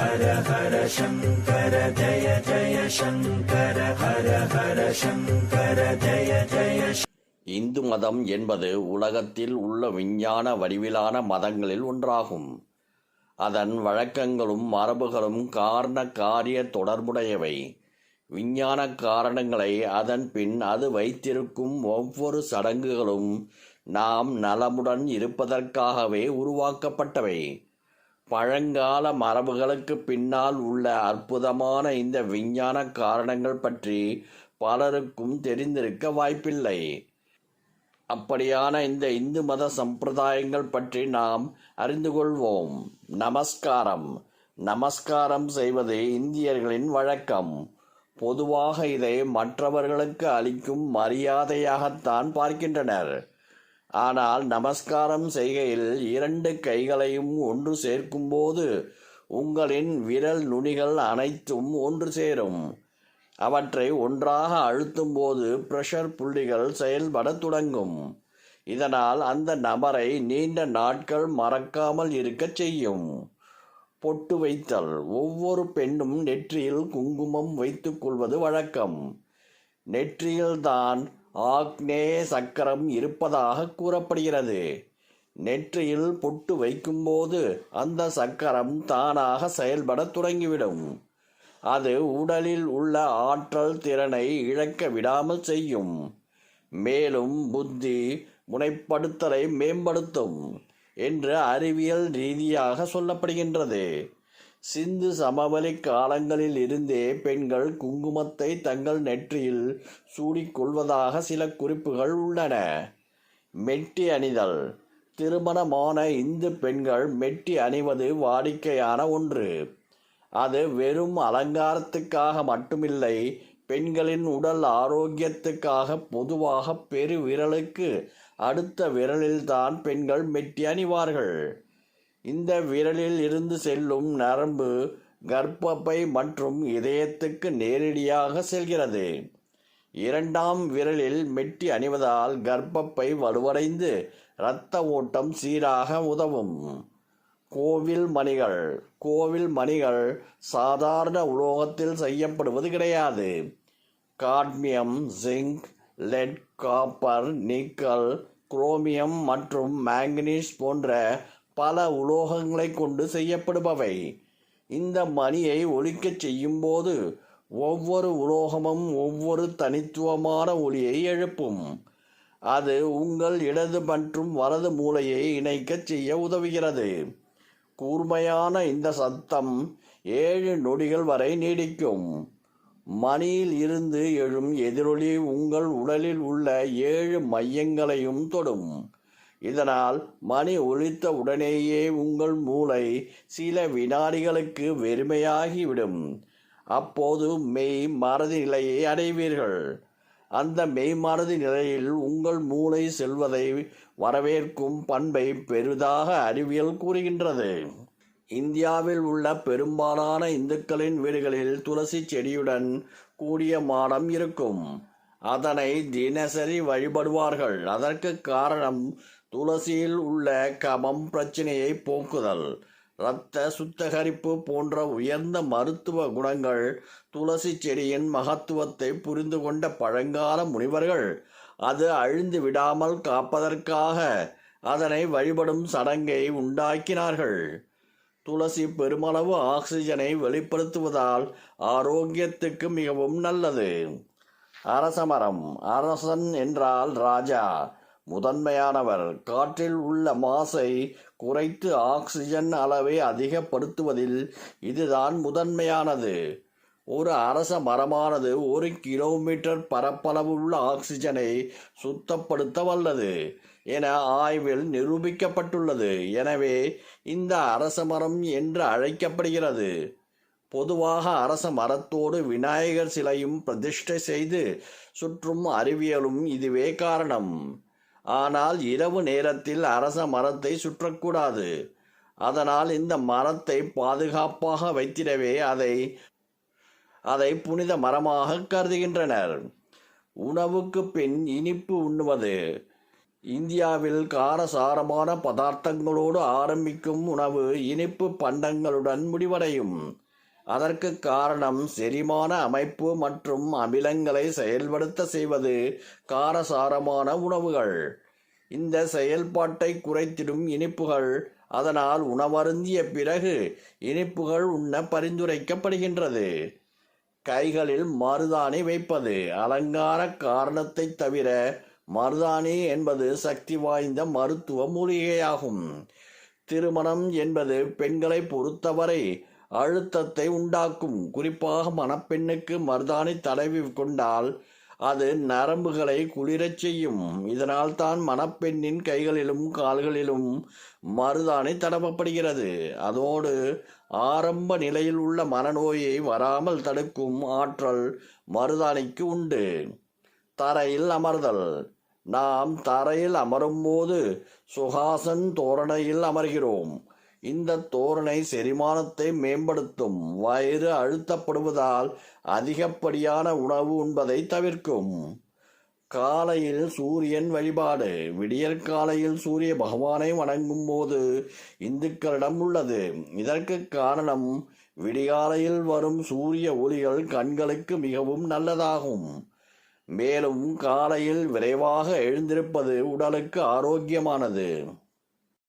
ஹர ஹர சங்கர ஜய ஜய சங்கர ஹர ஹர சங்கர ஜய ஜய இந்து மதம் என்பது உலகத்தில் உள்ள விஞ்ஞான வடிவிலான மதங்களில் ஒன்றாகும். அதன் வழக்கங்களும் மரபுகளும் காரண காரிய தொடர்புடையவை. விஞ்ஞான காரணங்களை அதன் பின் அது வைத்திருக்கும் ஒவ்வொரு சடங்குகளும் நாம் நலமுடன் இருப்பதற்காகவே உருவாக்கப்பட்டவை. பழங்கால மரபுகளுக்கு பின்னால் உள்ள அற்புதமான இந்த விஞ்ஞான காரணங்கள் பற்றி பலருக்கும் தெரிந்திருக்க வாய்ப்பில்லை. அப்படியான இந்த இந்து மத சம்பிரதாயங்கள் பற்றி நாம் அறிந்து கொள்வோம். நமஸ்காரம். நமஸ்காரம் செய்வது இந்தியர்களின் வழக்கம். பொதுவாக இதை மற்றவர்களுக்கு அளிக்கும் மரியாதையாகத்தான் பார்க்கின்றனர். ஆனால் நமஸ்காரம் செய்கையில் இரண்டு கைகளையும் ஒன்று சேர்க்கும்போது உங்களின் விரல் நுனிகள் அனைத்தும் ஒன்று சேரும். அவற்றை ஒன்றாக அழுத்தும் போது பிரஷர் புள்ளிகள் செயல்படத் தொடங்கும். இதனால் அந்த நபரை நீண்ட நாட்கள் மறக்காமல் இருக்கச் செய்யும். பொட்டு வைத்தல். ஒவ்வொரு பெண்ணும் நெற்றியில் குங்குமம் வைத்துக் கொள்வது வழக்கம். நெற்றியில்தான் ஆக்னே சக்கரம் இருப்பதாக கூறப்படுகிறது. நெற்றியில் பொட்டு வைக்கும்போது அந்த சக்கரம் தானாக செயல்படத் தொடங்கிவிடும். அது உடலில் உள்ள ஆற்றல் திறனை இழக்க விடாமல் செய்யும். மேலும் புத்தி முனைப்படுத்தலை மேம்படுத்தும் என்று அறிவியல் ரீதியாக சொல்லப்படுகின்றது. சிந்து சமவெளி காலங்களில் இருந்தே பெண்கள் குங்குமத்தை தங்கள் நெற்றியில் சூடிக்கொள்வதாக சில குறிப்புகள் உள்ளன. மெட்டி அணிதல். திருமணமான இந்து பெண்கள் மெட்டி அணிவது வாடிக்கையான ஒன்று. அது வெறும் அலங்காரத்துக்காக மட்டுமில்லை பெண்களின் உடல் ஆரோக்கியத்துக்காக பொதுவாக பெரு விரலுக்கு அடுத்த விரலில்தான் பெண்கள் மெட்டி அணிவார்கள். இந்த விரலில் இருந்து செல்லும் நரம்பு கர்ப்பப்பை மற்றும் இதயத்துக்கு நேரடியாக செல்கிறது. இரண்டாம் விரலில் மெட்டி அணிவதால் கர்ப்பப்பை வலுவடைந்து இரத்த ஓட்டம் சீராக உதவும். கோவில் மணிகள். கோவில் மணிகள் சாதாரண உலோகத்தில் செய்யப்படுவது கிடையாது. Cadmium zinc lead copper nickel chromium மற்றும் மேங்கனீஸ் போன்ற பல உலோகங்களை கொண்டு செய்யப்படுபவை. இந்த மணியை ஒலிக்கச் செய்யும்போது ஒவ்வொரு உலோகமும் ஒவ்வொரு தனித்துவமான ஒலியை எழுப்பும். அது உங்கள் இடது மற்றும் வலது மூளையை இணைக்கச் செய்ய உதவுகிறது. கூர்மையான இந்த சத்தம் ஏழு நொடிகள் வரை நீடிக்கும். மணியில் இருந்து எழும் எதிரொலி உங்கள் உடலில் உள்ள ஏழு மையங்களையும் தொடும். இதனால் மணி ஒழித்த உடனேயே உங்கள் மூளை சில வினாடிகளுக்கு வெறுமையாகிவிடும். அப்போது மெய் மறதி நிலையை அடைவீர்கள். அந்த மெய்மறதி நிலையில் உங்கள் மூளை செல்வதை வரவேற்கும் பண்பை பெரிதாக அறிவியல் கூறுகின்றது. இந்தியாவில் உள்ள பெரும்பாலான இந்துக்களின் வீடுகளில் துளசி செடியுடன் கூடிய மாடம் இருக்கும். அதனை தினசரி வழிபடுவார்கள். அதற்கு காரணம் துளசியில் உள்ள கபம் பிரச்சனையை போக்குதல் இரத்த சுத்தகரிப்பு போன்ற உயர்ந்த மருத்துவ குணங்கள் துளசி செடியின் மகத்துவத்தை புரிந்து கொண்ட பழங்கால முனிவர்கள் அது அழிந்து விடாமல் காப்பதற்காக அதனை வழிபடும் சடங்கை உண்டாக்கினார்கள். துளசி பெருமளவு ஆக்சிஜனை வெளிப்படுத்துவதால் ஆரோக்கியத்துக்கு மிகவும் நல்லது. அரசமரம் அரசன் என்றால் ராஜா. முதன்மையானவர். காற்றில் உள்ள மாசை குறைத்து ஆக்சிஜன் அளவை அதிகப்படுத்துவதில் இதுதான் முதன்மையானது. ஒரு அரச மரமானது ஒரு கிலோமீட்டர் பரப்பளவுள்ள ஆக்சிஜனை சுத்தப்படுத்த வல்லது என ஆய்வில் நிரூபிக்கப்பட்டுள்ளது. எனவே இந்த அரச மரம் என்று அழைக்கப்படுகிறது. பொதுவாக அரச மரத்தோடு விநாயகர் சிலையும் பிரதிஷ்டை செய்து சுற்றும் அறிவியலும் இதுவே காரணம். ஆனால் இரவு நேரத்தில் அரச மரத்தை சுற்றக்கூடாது. அதனால் இந்த மரத்தை பாதுகாப்பாக வைத்திடவே அதை அதை புனித மரமாக கருதுகின்றனர். உணவுக்கு பின் இனிப்பு உண்ணுவது. இந்தியாவில் காரசாரமான பதார்த்தங்களோடு ஆரம்பிக்கும் உணவு இனிப்பு பண்டங்களுடன் முடிவடையும். அதற்கு காரணம் செரிமான அமைப்பு மற்றும் அமிலங்களை செயல்படுத்த செய்வது காரசாரமான உணவுகள். இந்த செயல்பாட்டை குறைத்திடும் இனிப்புகள். அதனால் உணவருந்திய பிறகு இனிப்புகள் உண்ண பரிந்துரைக்கப்படுகின்றது. கைகளில் மருதாணி வைப்பது அலங்கார காரணத்தை தவிர மருதாணி என்பது சக்தி வாய்ந்த மருத்துவ மூலிகையாகும். திருமணம் என்பது பெண்களை பொறுத்தவரை அழுத்தத்தை உண்டாக்கும். குறிப்பாக மணப்பெண்ணுக்கு மருதாணி தடவி கொண்டால் அது நரம்புகளை குளிரச் செய்யும். இதனால் தான் மணப்பெண்ணின் கைகளிலும் கால்களிலும் மருதாணி தடவப்படுகிறது. அதோடு ஆரம்ப நிலையில் உள்ள மனநோயை வராமல் தடுக்கும் ஆற்றல் மருதாணிக்கு உண்டு. தரையில் அமர்தல். நாம் தரையில் அமரும்போது சுகாசன் தோரணையில் அமர்கிறோம். இந்த தோரணை செரிமானத்தை மேம்படுத்தும். வயிறு அழுத்தப்படுவதால் அதிகப்படியான உணவு உண்பதை தவிர்க்கும். காலையில் சூரியன் வழிபாடு. விடியற் காலையில் சூரிய பகவானை வணங்கும் போது இந்துக்களிடம் உள்ளது. இதற்கு காரணம் விடிகாலையில் வரும் சூரிய ஒளிகள் கண்களுக்கு மிகவும் நல்லதாகும். மேலும் காலையில் விரைவாக எழுந்திருப்பது உடலுக்கு ஆரோக்கியமானது.